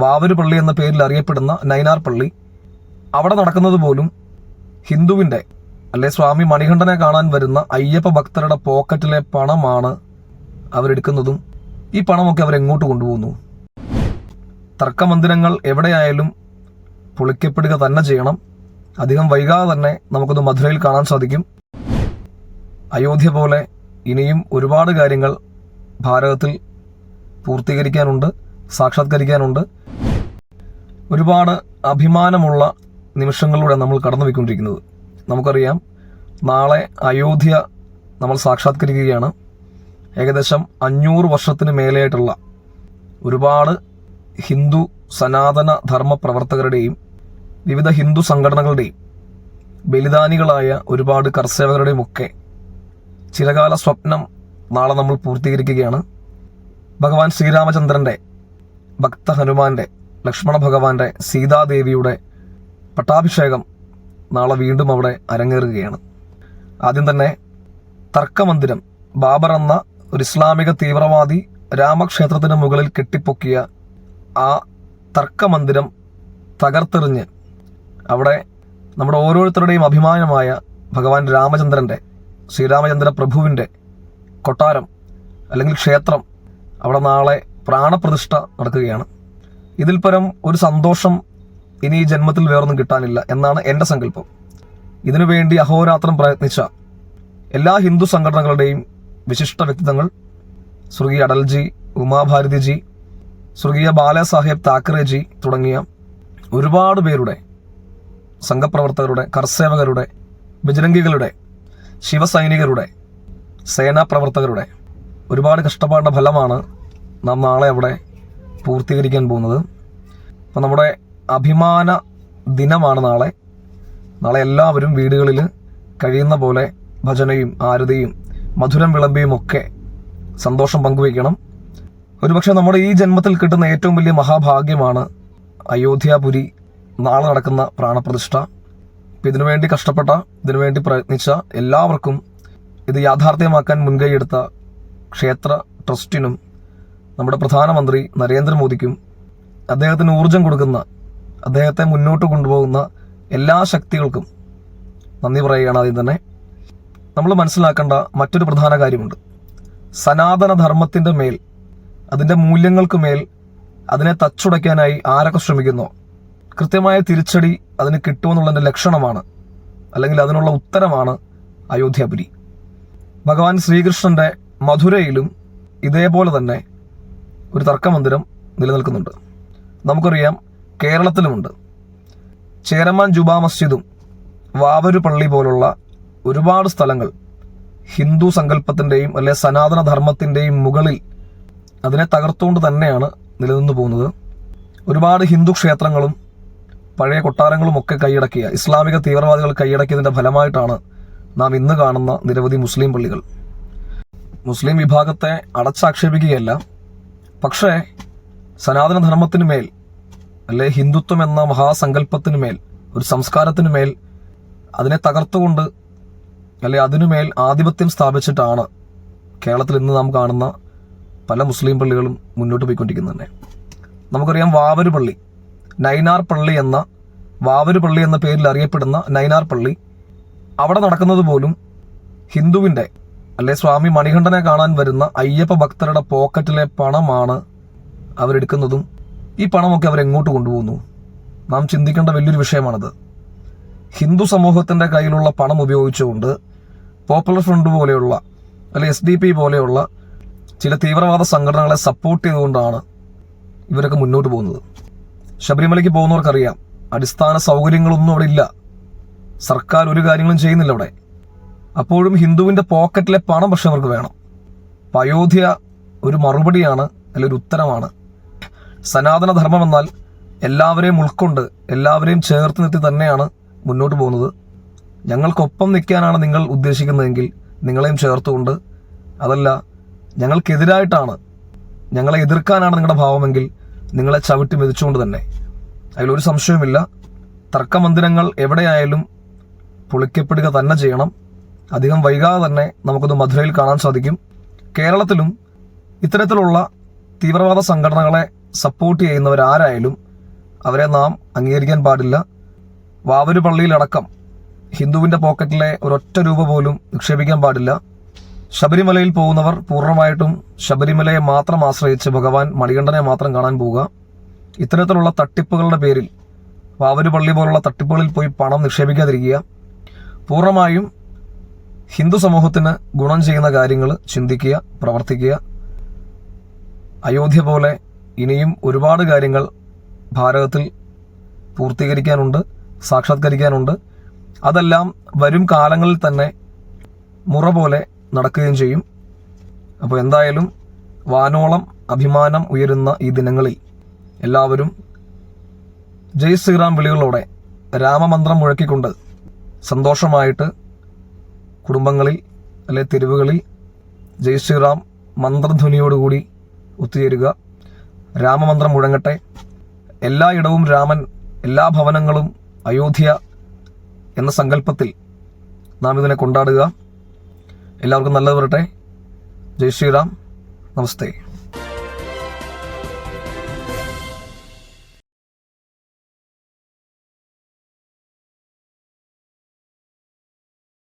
വാവര് പള്ളി എന്ന പേരിൽ അറിയപ്പെടുന്ന നൈനാർ പള്ളി. അവിടെ നടക്കുന്നത് പോലും ഹിന്ദുവിന്റെ അല്ലെ സ്വാമി മണികണ്ഠനെ കാണാൻ വരുന്ന അയ്യപ്പ ഭക്തരുടെ പോക്കറ്റിലെ പണമാണ് അവരെടുക്കുന്നതും ഈ പണമൊക്കെ അവരെങ്ങോട്ട് കൊണ്ടുപോകുന്നു? തർക്കമന്ദിരങ്ങൾ എവിടെയായാലും പൊളിക്കപ്പെടുക തന്നെ ചെയ്യണം. അധികം വൈകാതെ തന്നെ നമുക്കത് മധുരയിൽ കാണാൻ സാധിക്കും. അയോധ്യ പോലെ ഇനിയും ഒരുപാട് കാര്യങ്ങൾ ഭാരതത്തിൽ പൂർത്തീകരിക്കാനുണ്ട്. സാക്ഷാത്കരിക്കാനുണ്ട്. ഒരുപാട് അഭിമാനമുള്ള നിമിഷങ്ങളിലൂടെ നമ്മൾ കടന്നുപോയിക്കൊണ്ടിരിക്കുന്നത്. നമുക്കറിയാം നാളെ അയോധ്യ നമ്മൾ സാക്ഷാത്കരിക്കുകയാണ്. ഏകദേശം അഞ്ഞൂറ് വർഷത്തിന് മേലെയായിട്ടുള്ള ഒരുപാട് ഹിന്ദു സനാതന ധർമ്മ പ്രവർത്തകരുടെയും വിവിധ ഹിന്ദു സംഘടനകളുടെയും ബലിദാനികളായ ഒരുപാട് കർസേവകരുടെയും ഒക്കെ ചിരകാല സ്വപ്നം നാളെ നമ്മൾ പൂർത്തീകരിക്കുകയാണ്. ഭഗവാൻ ശ്രീരാമചന്ദ്രന്റെ ഭക്ത ഹനുമാന്റെ ലക്ഷ്മണ ഭഗവാന്റെ സീതാദേവിയുടെ പട്ടാഭിഷേകം നാളെ വീണ്ടും അവിടെ അരങ്ങേറുകയാണ്. ആദ്യം തന്നെ തർക്കമന്ദിരം. ബാബർ എന്ന ഒരു ഇസ്ലാമിക തീവ്രവാദി രാമക്ഷേത്രത്തിന് മുകളിൽ കെട്ടിപ്പൊക്കിയ ആ തർക്കമന്ദിരം തകർത്തെറിഞ്ഞ് അവിടെ നമ്മുടെ ഓരോരുത്തരുടെയും അഭിമാനമായ ഭഗവാൻ രാമചന്ദ്രന്റെ ശ്രീരാമചന്ദ്ര പ്രഭുവിന്റെ കൊട്ടാരം അല്ലെങ്കിൽ ക്ഷേത്രം അവിടെ നാളെ പ്രാണപ്രതിഷ്ഠ നടക്കുകയാണ്. ഇതിൽ പരം ഒരു സന്തോഷം ഇനി ഈ ജന്മത്തിൽ വേറൊന്നും കിട്ടാനില്ല എന്നാണ് എന്റെ സങ്കല്പം. ഇതിനുവേണ്ടി അഹോരാത്രം പ്രയത്നിച്ച എല്ലാ ഹിന്ദു സംഘടനകളുടെയും വിശിഷ്ട വ്യക്തിത്വങ്ങൾ സ്വർഗീയ അടൽജി ഉമാഭാരതിജി സ്വർഗീയ ബാലാസാഹേബ് താക്കറേജി തുടങ്ങിയ ഒരുപാട് പേരുടെ സംഘപ്രവർത്തകരുടെ കർസേവകരുടെ ബജരംഗികളുടെ ശിവസൈനികരുടെ സേനാ പ്രവർത്തകരുടെ ഒരുപാട് കഷ്ടപ്പാടിന്റെ ഫലമാണ് നാം നാളെ അവിടെ പൂർത്തീകരിക്കാൻ പോകുന്നത്. അപ്പോൾ നമ്മുടെ അഭിമാന ദിനമാണ് നാളെ. നാളെ എല്ലാവരും വീടുകളിൽ കഴിയുന്ന പോലെ ഭജനയും ആരതിയും മധുരം വിളമ്പിയും ഒക്കെ സന്തോഷം പങ്കുവയ്ക്കണം. ഒരുപക്ഷെ നമ്മുടെ ഈ ജന്മത്തിൽ കിട്ടുന്ന ഏറ്റവും വലിയ മഹാഭാഗ്യമാണ് അയോധ്യാപുരി നാളെ നടക്കുന്ന പ്രാണപ്രതിഷ്ഠ. അപ്പം ഇതിനുവേണ്ടി കഷ്ടപ്പെട്ട ഇതിനുവേണ്ടി പ്രയത്നിച്ച എല്ലാവർക്കും ഇത് യാഥാർത്ഥ്യമാക്കാൻ മുൻകൈയെടുത്ത ക്ഷേത്ര ട്രസ്റ്റിനും നമ്മുടെ പ്രധാനമന്ത്രി നരേന്ദ്രമോദിക്കും അദ്ദേഹത്തിന് ഊർജം കൊടുക്കുന്ന അദ്ദേഹത്തെ മുന്നോട്ട് കൊണ്ടുപോകുന്ന എല്ലാ ശക്തികൾക്കും നന്ദി പറയുകയാണ് ആദ്യം തന്നെ. നമ്മൾ മനസ്സിലാക്കേണ്ട മറ്റൊരു പ്രധാന കാര്യമുണ്ട്. സനാതന ധർമ്മത്തിന്റെ മേൽ അതിന്റെ മൂല്യങ്ങൾക്ക് മേൽ അതിനെ തച്ചുടയ്ക്കാനായി ആരൊക്കെ ശ്രമിക്കുന്നു? കൃത്യമായ തിരിച്ചടി അതിന് കിട്ടുമെന്നുള്ളതിന്റെ ലക്ഷണമാണ് അല്ലെങ്കിൽ അതിനുള്ള ഉത്തരമാണ് അയോധ്യാപുരി. ഭഗവാൻ ശ്രീകൃഷ്ണന്റെ മധുരയിലും ഇതേപോലെ തന്നെ ഒരു തർക്കമന്ദിരം നിലനിൽക്കുന്നുണ്ട്. നമുക്കറിയാം കേരളത്തിലുമുണ്ട്. ചേരമാൻ ജുബാ മസ്ജിദും വാവരു പള്ളി പോലുള്ള ഒരുപാട് സ്ഥലങ്ങൾ ഹിന്ദു സങ്കല്പത്തിന്റെയും അല്ലെ സനാതന ധർമ്മത്തിന്റെയും മുകളിൽ അതിനെ തകർത്തുകൊണ്ട് തന്നെയാണ് നിലനിന്നു പോകുന്നത്. ഒരുപാട് ഹിന്ദു ക്ഷേത്രങ്ങളും പഴയ കൊട്ടാരങ്ങളും ഒക്കെ കൈയടക്കിയ ഇസ്ലാമിക തീവ്രവാദികൾ കൈയടക്കിയതിന്റെ ഫലമായിട്ടാണ് നാം ഇന്ന് കാണുന്ന നിരവധി മുസ്ലിം പള്ളികൾ. മുസ്ലിം വിഭാഗത്തെ അടച്ചാക്ഷേപിക്കുകയല്ല പക്ഷേ സനാതന ധർമ്മത്തിന് മേൽ അല്ലെ ഹിന്ദുത്വം എന്ന മഹാസങ്കല്പത്തിന് മേൽ ഒരു സംസ്കാരത്തിന് മേൽ അതിനെ തകർത്തുകൊണ്ട് അല്ലെ അതിനുമേൽ ആധിപത്യം സ്ഥാപിച്ചിട്ടാണ് കേരളത്തിൽ ഇന്ന് നാം കാണുന്ന പല മുസ്ലിം പള്ളികളും മുന്നോട്ട് പോയിക്കൊണ്ടിരിക്കുന്നത് തന്നെ. നമുക്കറിയാം വാവര് പള്ളി നൈനാർ പള്ളി എന്ന വാവര് പള്ളി എന്ന പേരിൽ അറിയപ്പെടുന്ന നൈനാർ പള്ളി അവിടെ നടക്കുന്നത് പോലും ഹിന്ദുവിന്റെ അല്ലെ സ്വാമി മണികണ്ഠനെ കാണാൻ വരുന്ന അയ്യപ്പ ഭക്തരുടെ പോക്കറ്റിലെ പണമാണ് അവരെടുക്കുന്നതും ഈ പണമൊക്കെ അവരെങ്ങോട്ട് കൊണ്ടുപോകുന്നു? നാം ചിന്തിക്കേണ്ട വലിയൊരു വിഷയമാണത്. ഹിന്ദു സമൂഹത്തിന്റെ കയ്യിലുള്ള പണം ഉപയോഗിച്ചുകൊണ്ട് പോപ്പുലർ ഫ്രണ്ട് പോലെയുള്ള അല്ലെ എസ് ഡി പി പോലെയുള്ള ചില തീവ്രവാദ സംഘടനകളെ സപ്പോർട്ട് ചെയ്തുകൊണ്ടാണ് ഇവരൊക്കെ മുന്നോട്ട് പോകുന്നത്. ശബരിമലയ്ക്ക് പോകുന്നവർക്കറിയാം അടിസ്ഥാന സൗകര്യങ്ങളൊന്നും അവിടെ ഇല്ല. സർക്കാർ ഒരു കാര്യങ്ങളും ചെയ്യുന്നില്ല അവിടെ. അപ്പോഴും ഹിന്ദുവിന്റെ പോക്കറ്റിലെ പണം പക്ഷെ അവർക്ക് വേണം. അപ്പൊ അയോധ്യ ഒരു മറുപടിയാണ് അല്ലെ ഒരു ഉത്തരമാണ്. സനാതന ധർമ്മം എന്നാൽ എല്ലാവരെയും ഉൾക്കൊണ്ട് എല്ലാവരെയും ചേർത്ത് നിർത്തി തന്നെയാണ് മുന്നോട്ട് പോകുന്നത്. ഞങ്ങൾക്കൊപ്പം നിൽക്കാനാണ് നിങ്ങൾ ഉദ്ദേശിക്കുന്നതെങ്കിൽ നിങ്ങളെയും ചേർത്തുകൊണ്ട് അതല്ല ഞങ്ങൾക്കെതിരായിട്ടാണ് ഞങ്ങളെ എതിർക്കാനാണ് നിങ്ങളുടെ ഭാവമെങ്കിൽ നിങ്ങളെ ചവിട്ടി മെതിച്ചുകൊണ്ട് തന്നെ. അതിലൊരു സംശയവുമില്ല. തർക്കമന്ദിരങ്ങൾ എവിടെയായാലും പൊളിക്കപ്പെടുക തന്നെ ചെയ്യണം. അധികം വൈകാതെ തന്നെ നമുക്കത് മധുരയിൽ കാണാൻ സാധിക്കും. കേരളത്തിലും ഇത്തരത്തിലുള്ള തീവ്രവാദ സംഘടനകളെ സപ്പോർട്ട് ചെയ്യുന്നവരാരായാലും അവരെ നാം അംഗീകരിക്കാൻ പാടില്ല. വാവരു പള്ളിയിലടക്കം ഹിന്ദുവിന്റെ പോക്കറ്റിലെ ഒരൊറ്റ രൂപ പോലും നിക്ഷേപിക്കാൻ പാടില്ല. ശബരിമലയിൽ പോകുന്നവർ പൂർണമായിട്ടും ശബരിമലയെ മാത്രം ആശ്രയിച്ച് ഭഗവാൻ മണികണ്ഠനെ മാത്രം കാണാൻ പോവുക. ഇത്തരത്തിലുള്ള തട്ടിപ്പുകളുടെ പേരിൽ വാവരു പള്ളി പോലുള്ള തട്ടിപ്പുകളിൽ പോയി പണം നിക്ഷേപിക്കാതിരിക്കുക. പൂർണമായും ഹിന്ദു സമൂഹത്തിന് ഗുണം ചെയ്യുന്ന കാര്യങ്ങൾ ചിന്തിക്കുക പ്രവർത്തിക്കുക. അയോധ്യ പോലെ ഇനിയും ഒരുപാട് കാര്യങ്ങൾ ഭാരതത്തിൽ പൂർത്തീകരിക്കാനുണ്ട് സാക്ഷാത്കരിക്കാനുണ്ട്. അതെല്ലാം വരും കാലങ്ങളിൽ തന്നെ മുറ പോലെ നടക്കുകയും ചെയ്യും. അപ്പോൾ എന്തായാലും വാനോളം അഭിമാനം ഉയരുന്ന ഈ ദിനങ്ങളിൽ എല്ലാവരും ജയ് ശ്രീറാം വിളികളോടെ രാമമന്ത്രം മുഴക്കിക്കൊണ്ട് സന്തോഷമായിട്ട് കുടുംബങ്ങളിൽ അല്ലെ തെരുവുകളിൽ ജയ് ശ്രീറാം മന്ത്രധ്വനിയോടുകൂടി ഒത്തുചേരുക. രാമമന്ത്രം മുഴങ്ങട്ടെ. എല്ലായിടവും രാമൻ എല്ലാ ഭവനങ്ങളും അയോധ്യ എന്ന സങ്കല്പത്തിൽ നാം ഇതിനെ കൊണ്ടാടുക. എല്ലാവർക്കും നല്ലത് വരട്ടെ. ജയ് ശ്രീറാം. നമസ്തേ.